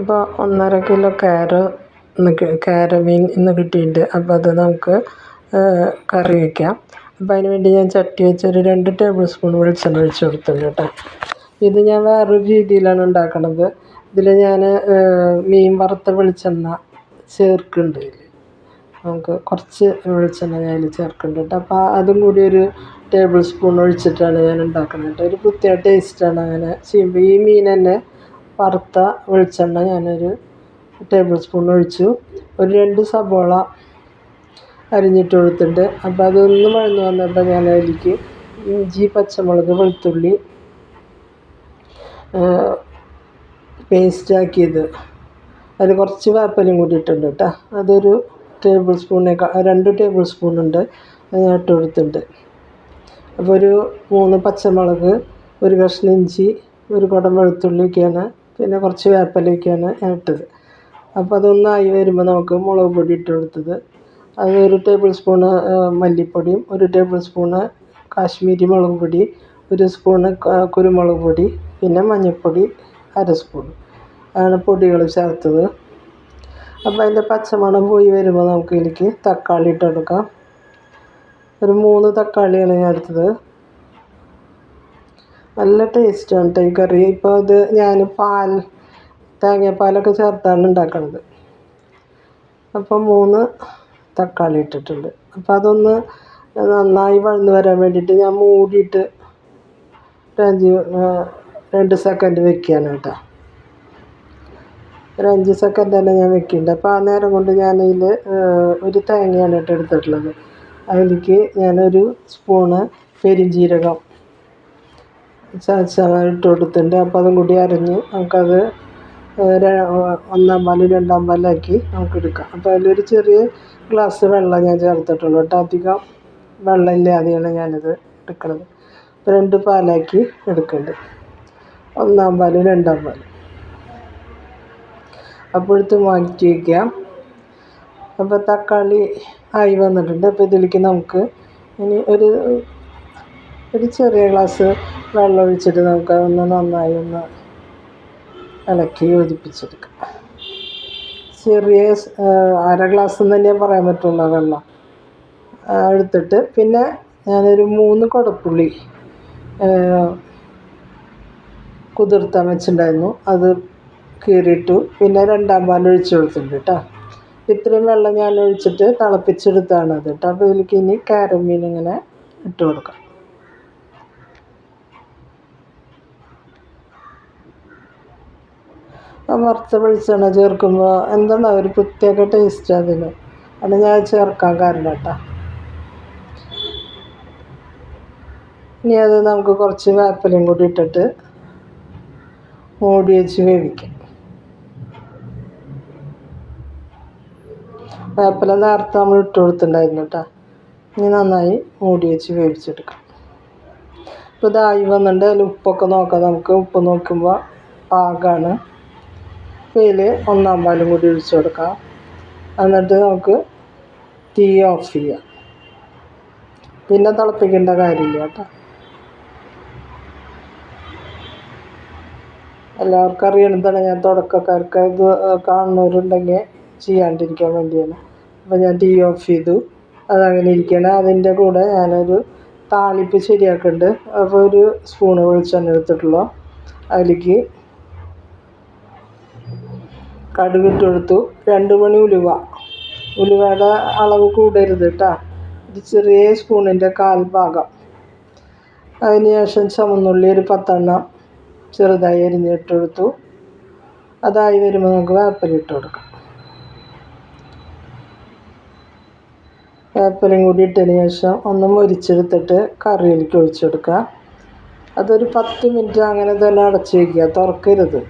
അപ്പോൾ ഒന്നര കിലോ കാര കാര മീൻ ഇന്ന് കിട്ടിയിട്ടുണ്ട്. അപ്പോൾ അത് നമുക്ക് കറി വയ്ക്കാം അപ്പോൾ അതിന് വേണ്ടി ഞാൻ ചട്ടി വെച്ച് ഒരു രണ്ട് ടേബിൾ സ്പൂൺ വെളിച്ചെണ്ണ ഒഴിച്ച് കൊടുത്തിട്ടുണ്ട് കേട്ടോ. ഇത് ഞാൻ വേറൊരു രീതിയിലാണ് ഉണ്ടാക്കണത്. ഇതിൽ ഞാൻ മീൻ വറുത്ത വെളിച്ചെണ്ണ ചേർക്കുന്നുണ്ട് ഇതിൽ നമുക്ക് കുറച്ച് വെളിച്ചെണ്ണ ഞാൻ അതിൽ ചേർക്കുന്നുണ്ട് കേട്ടോ. അപ്പോൾ അതും കൂടി ഒരു ടേബിൾ സ്പൂൺ ഒഴിച്ചിട്ടാണ് ഞാൻ ഉണ്ടാക്കുന്നത് ഒരു പ്രത്യേക ടേസ്റ്റാണ് അങ്ങനെ ചെയ്യുമ്പോൾ ഈ മീൻ തന്നെ വറുത്ത വെളിച്ചെണ്ണ ഞാനൊരു ടേബിൾ സ്പൂൺ ഒഴിച്ചു. ഒരു രണ്ട് സബോള അരിഞ്ഞിട്ട് കൊടുത്തിട്ടുണ്ട് അപ്പോൾ അതൊന്ന് വഴന്നു വന്നപ്പോൾ ഞാൻ അതിലേക്ക് ഇഞ്ചി പച്ചമുളക് വെളുത്തുള്ളി പേസ്റ്റാക്കിയത് അതിൽ കുറച്ച് വേപ്പലും കൂടി ഇട്ടിട്ടുണ്ട് കേട്ടോ അതൊരു ടേബിൾ സ്പൂണിനേക്കാൾ രണ്ട് ടേബിൾ സ്പൂണുണ്ട് അത് ഞാൻ ഇട്ട് കൊടുത്തിട്ടുണ്ട് അപ്പോൾ ഒരു മൂന്ന് പച്ചമുളക് ഒരു കഷ്ണം ഇഞ്ചി ഒരു കുടം വെളുത്തുള്ളിയൊക്കെയാണ് പിന്നെ കുറച്ച് വേപ്പിലയൊക്കെയാണ് ഞാൻ ഇട്ടത്. അപ്പോൾ അതൊന്നായി വരുമ്പോൾ നമുക്ക് മുളക് പൊടി ഇട്ട് കൊടുത്തത്. അത് ഒരു ടേബിൾ സ്പൂണ് മല്ലിപ്പൊടിയും ഒരു ടേബിൾ സ്പൂണ് കാശ്മീരി മുളക് പൊടി ഒരു സ്പൂണ് കുരുമുളക് പൊടി പിന്നെ മഞ്ഞൾപ്പൊടി അര സ്പൂൺ ആണ് പൊടികൾ ചേർത്തത്. അപ്പോൾ അതിന്റെ പച്ചമണം പോയി വരുമ്പോൾ നമുക്ക് ഇതിലേക്ക് തക്കാളി ഇട്ട് കൊടുക്കാം. ഒരു മൂന്ന് തക്കാളിയാണ് ഞാൻ എടുത്തത്. നല്ല ടേസ്റ്റാണ് കേട്ടോ ഈ കറി. ഇപ്പോൾ ഇത് ഞാൻ പാൽ തേങ്ങാപ്പാലൊക്കെ ചേർത്താണ് ഉണ്ടാക്കുന്നത് അപ്പോൾ മൂന്ന് തക്കാളി ഇട്ടിട്ടുണ്ട്. അപ്പോൾ അതൊന്ന് നന്നായി വഴന്ന് വരാൻ വേണ്ടിയിട്ട് ഞാൻ മൂടിയിട്ട് ഒരഞ്ച് രണ്ട് സെക്കൻഡ് വെക്കുകയാണ് കേട്ടോ ഒരു അഞ്ച് സെക്കൻഡ് തന്നെ ഞാൻ വെക്കുന്നുണ്ട് അപ്പോൾ ആ നേരം കൊണ്ട് ഞാനതിൽ ഒരു തേങ്ങയാണ് കേട്ടോ എടുത്തിട്ടുള്ളത്. അതിലേക്ക് ഞാനൊരു സ്പൂണ് പെരുംജീരകം ചതച്ച ഇട്ട് കൊടുത്തിട്ടുണ്ട് അപ്പോൾ അതും കൂടി അരഞ്ഞ് നമുക്കത് ഒന്നാം പാൽ രണ്ടാം പാലാക്കി നമുക്ക് എടുക്കാം അപ്പോൾ അതിലൊരു ചെറിയ ഗ്ലാസ് വെള്ളം ഞാൻ ചേർത്തിട്ടുള്ളൂ. കേട്ടോ അധികം വെള്ളം ഇല്ലാതെയാണ് ഞാനിത് എടുക്കുന്നത് അപ്പോൾ രണ്ട് പാലാക്കി എടുക്കുന്നുണ്ട് ഒന്നാം പാൽ രണ്ടാം പാൽ. അപ്പോഴത്തെ മാറ്റി വയ്ക്കാം. അപ്പോൾ തക്കാളി ആയി വന്നിട്ടുണ്ട്. അപ്പോൾ ഇതിലേക്ക് നമുക്ക് ഇനി ഒരു ഒരു ചെറിയ ഗ്ലാസ് വെള്ളം ഒഴിച്ചിട്ട് നമുക്ക് അതൊന്ന് നന്നായി ഒന്ന് ഇളക്കി യോജിപ്പിച്ചെടുക്കാം. ചെറിയ അര ഗ്ലാസ് എന്ന് തന്നെ പറയാൻ പറ്റുള്ളൂ വെള്ളം. എടുത്തിട്ട് പിന്നെ ഞാനൊരു മൂന്ന് കുടപ്പുള്ളി കുതിർത്താൻ വെച്ചിട്ടുണ്ടായിരുന്നു. അത് കീറിയിട്ടു പിന്നെ രണ്ടാം പാൽ ഒഴിച്ചു കൊടുത്തിട്ടുണ്ട് കേട്ടോ. ഇത്രയും വെള്ളം ഞാൻ ഒഴിച്ചിട്ട് തിളപ്പിച്ചെടുത്താണ് അത് കേട്ടോ. അപ്പോൾ ഇതിലേക്ക് ഇനി കാരമീൻ ഇങ്ങനെ ഇട്ട് കൊടുക്കാം. വറുത്ത വെളിച്ചെണ്ണ ചേർക്കുമ്പോൾ എന്താണ് ഒരു പ്രത്യേക ടേസ്റ്റ് അതിന്. അത് ഞാൻ ചേർക്കാൻ കാരണം കേട്ടോ ഇനി അത് നമുക്ക് കുറച്ച് വേപ്പലയും കൂടി ഇട്ടിട്ട് മൂടി വെച്ച് വേവിക്കാം. വേപ്പല നേരത്തെ നമ്മൾ ഇട്ട് കൊടുത്തിട്ടുണ്ടായിരുന്നു കേട്ടോ ഇനി നന്നായി മൂടി വെച്ച് വേവിച്ചെടുക്കാം. ഇപ്പോൾ ഇതായി വന്നിട്ടുണ്ട്. അതിൽ ഉപ്പൊക്കെ നോക്കാം. നമുക്ക് ഉപ്പ് നോക്കുമ്പോൾ പാകമാണ് ഇതിൽ ഒന്നാം പാലും കൂടി ഒഴിച്ചു കൊടുക്കാം. എന്നിട്ട് നമുക്ക് തീ ഓഫ് ചെയ്യാം. പിന്നെ തിളപ്പിക്കേണ്ട കാര്യമില്ല കേട്ടോ. എല്ലാവർക്കും അറിയണതാണ് ഞാൻ തുടക്കക്കാർക്ക് ഇത് കാണുന്നവരുണ്ടെങ്കിൽ ചെയ്യാണ്ടിരിക്കാൻ വേണ്ടിയാണ്. അപ്പോൾ ഞാൻ തീ ഓഫ് ചെയ്തു. അതങ്ങനെ ഇരിക്കണം അതിന്റെ കൂടെ ഞാനൊരു താളിപ്പ് ശരിയാക്കുന്നുണ്ട് അപ്പോൾ ഒരു സ്പൂണ് വെളിച്ചെണ്ണ എടുത്തിട്ടുള്ളൂ. അതിലേക്ക് കടുകിട്ട് കൊടുത്തു രണ്ട് മണി ഉലുവ. ഉലുവയുടെ അളവ് കൂടരുത് കേട്ടോ ഒരു ചെറിയ സ്പൂണിന്റെ കാൽ ഭാഗം. അതിന് ശേഷം ചുമന്നുള്ളി ഒരു പത്തെണ്ണം ചെറുതായി അരിഞ്ഞിട്ട് കൊടുത്തു അതായി വരുമ്പോൾ നമുക്ക് വേപ്പലിട്ട് കൊടുക്കാം. വേപ്പലും കൂടി ഇട്ടതിന് ശേഷം ഒന്ന് മുരിച്ചെടുത്തിട്ട് കറിയിലേക്ക് ഒഴിച്ചു കൊടുക്കുക അതൊരു പത്ത് മിനിറ്റ് അങ്ങനെ തന്നെ അടച്ച് വയ്ക്കുക തുറക്കരുത്.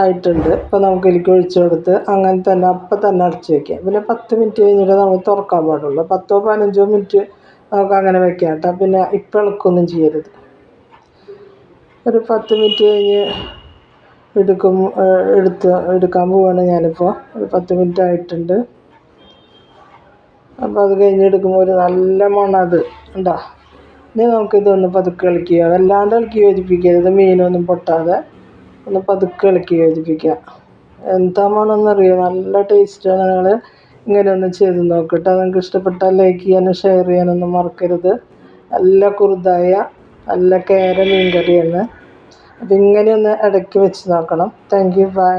ആയിട്ടുണ്ട്. അപ്പോൾ നമുക്ക് ഇതിലേക്ക് ഒഴിച്ചു കൊടുത്ത് അങ്ങനെ തന്നെ അപ്പം തന്നെ അടച്ച് വയ്ക്കാം പിന്നെ പത്ത് മിനിറ്റ് കഴിഞ്ഞിട്ട് നമുക്ക് തുറക്കാൻ പാടുള്ളൂ. പത്തോ പതിനഞ്ചോ മിനിറ്റ് നമുക്ക് അങ്ങനെ വെക്കാം കേട്ടോ. പിന്നെ ഇപ്പം ഇളക്കൊന്നും ചെയ്യരുത്. ഒരു പത്ത് മിനിറ്റ് കഴിഞ്ഞ് എടുക്കും എടുത്ത് എടുക്കാൻ പോവാണ് ഞാനിപ്പോൾ. ഒരു പത്ത് മിനിറ്റ് ആയിട്ടുണ്ട്. അപ്പോൾ അത് കഴിഞ്ഞ് എടുക്കുമ്പോൾ ഒരു നല്ല മണത് ഉണ്ടോ ഇനി നമുക്കിതൊന്ന് പതുക്കെ ഇളക്കുക വല്ലാണ്ട് ഇളക്കി യോജിപ്പിക്കരുത്. മീനൊന്നും പൊട്ടാതെ. ഒന്ന് പതുക്കെ ഇളക്കി യോജിപ്പിക്കുക. എന്താ മണമെന്നറിയോ നല്ല ടേസ്റ്റാണ് നിങ്ങൾ ഇങ്ങനെ ഒന്ന് ചെയ്ത് നോക്കട്ടെ. നിങ്ങൾക്ക് ഇഷ്ടപ്പെട്ടാൽ ലൈക്ക് ചെയ്യാനും ഷെയർ ചെയ്യാനൊന്നും മറക്കരുത്. നല്ല കുറുതായ നല്ല കേര മീൻ കറിയാണ് അപ്പം ഇങ്ങനെ ഒന്ന് ഇടയ്ക്ക് വെച്ച് നോക്കണം. Thank you by